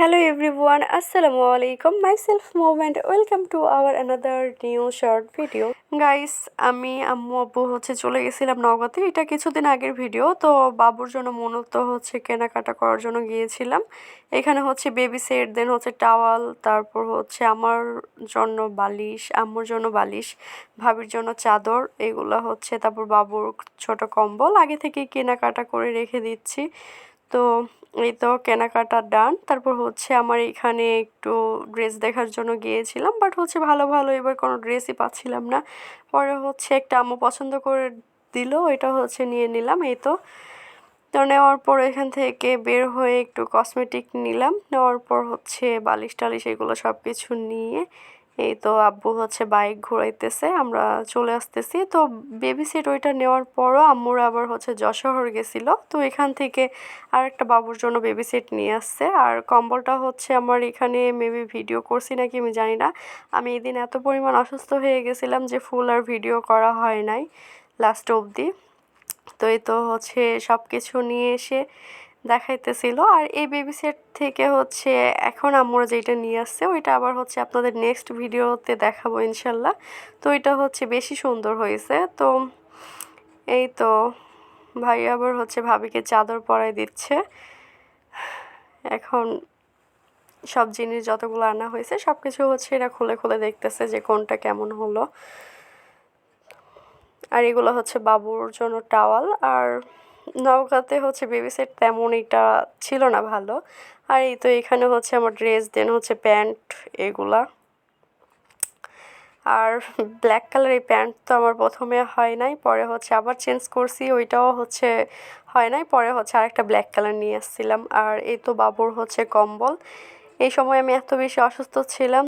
Hello আসসালামু আলাইকুম my self Moment. Welcome to our another new short video guys আমি, আম্মু, আব্বু হচ্ছে চলে গেছিলাম নগদে। এটা কিছুদিন আগের ভিডিও তো বাবুর জন্য মূলত হচ্ছে কেনাকাটা করার জন্য গিয়েছিলাম। এখানে হচ্ছে বেবি সেট দেন হচ্ছে টাওয়াল তারপর হচ্ছে আমার জন্য বালিশ, আম্মুর জন্য বালিশ, ভাবির জন্য চাদর, এগুলো হচ্ছে, তারপর বাবুর ছোট কম্বল। আগে থেকেই কেনাকাটা করে রেখে দিচ্ছি। তো এই তো কেনাকাটা ডান তারপর হচ্ছে আমার এখানে একটু ড্রেস দেখার জন্য গিয়েছিলাম বাট হচ্ছে ভালো ভালো এবার কোনো ড্রেসই পাচ্ছিলাম না। পরে হচ্ছে একটা আম্মু পছন্দ করে দিল, এটা হচ্ছে নিয়ে নিলাম, এই তো। তো নেওয়ার পর এখান থেকে বের হয়ে একটু কসমেটিক নিলাম, নেওয়ার পর হচ্ছে বালিশ টালিশ এগুলো সব কিছু নিয়ে এই তো আব্বু হচ্ছে বাইক ঘোরাইতেছে, আমরা চলে আসতেছি। তো বেবি সিট ওইটা নেওয়ার পরও আম্মুর আবার হচ্ছে যশোহর গেছিল। তো এখান থেকে আর একটা বাবুর জন্য বেবি সিট নিয়ে আসছে। আর কম্বলটা হচ্ছে আমার এখানে মেবি ভিডিও করছি নাকি আমি জানি না। আমি এদিন এত পরিমাণ অসুস্থ হয়ে গেছিলাম যে ফুল আর ভিডিও করা হয় নাই লাস্ট অবধি। তো এই তো হচ্ছে সব কিছু নিয়ে এসে দেখাইতেছিল। আর এই বেবি সেট থেকে হচ্ছে এখন আমরা যেটা নিয়ে আসছে, ওইটা আবার হচ্ছে আপনাদের নেক্সট ভিডিওতে দেখাবো ইনশাল্লাহ। তো এটা হচ্ছে বেশি সুন্দর হয়েছে। তো এই তো ভাই আবার হচ্ছে ভাবিকে চাদর পরাই দিচ্ছে। এখন সব জিনিস যতগুলো আনা হয়েছে সব কিছু হচ্ছে এরা খুলে খুলে দেখতেছে যে কোনটা কেমন হলো। আর এগুলো হচ্ছে বাবুর জন্য টাওয়াল আর নৌকাতে হচ্ছে বেবি সেট তেমন এটা ছিল না ভালো। আর এই তো এখানে হচ্ছে আমার ড্রেস দেন হচ্ছে প্যান্ট এগুলা। আর ব্ল্যাক কালার এই প্যান্ট তো আমার প্রথমে হয় নাই, পরে হচ্ছে আবার চেঞ্জ করছি, ওইটাও হচ্ছে হয় নাই, পরে হচ্ছে আরেকটা ব্ল্যাক কালার নিয়ে আসছিলাম। আর এই তো বাবুর হচ্ছে কম্বল। এই সময় আমি এত বেশি অসুস্থ ছিলাম